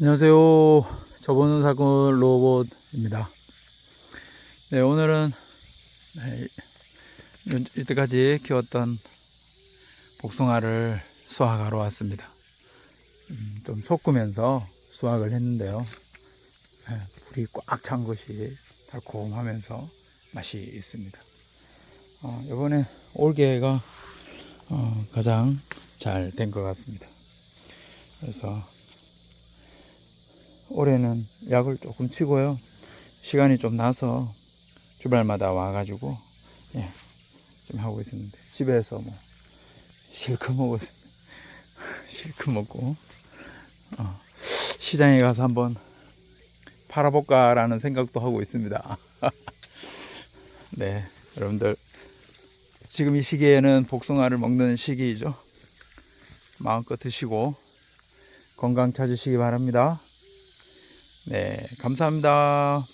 안녕하세요. 저보는 사건 로봇입니다. 네, 오늘은 네, 요- 이때까지 키웠던 복숭아를 수확하러 왔습니다. 음, 좀 섞으면서 수확을 했는데요. 네, 불이 꽉 찬 것이 달콤하면서 맛이 있습니다. 어, 이번에 올게가 어, 가장 잘 된 것 같습니다. 그래서 올해는 약을 조금 치고요. 시간이 좀 나서 주말마다 와가지고 예, 좀 하고 있었는데 집에서 뭐 실컷 먹었습니다. 실컷 먹고 어, 시장에 가서 한번 팔아볼까라는 생각도 하고 있습니다. 네, 여러분들 지금 이 시기에는 복숭아를 먹는 시기이죠. 마음껏 드시고 건강 찾으시기 바랍니다. 네, 감사합니다.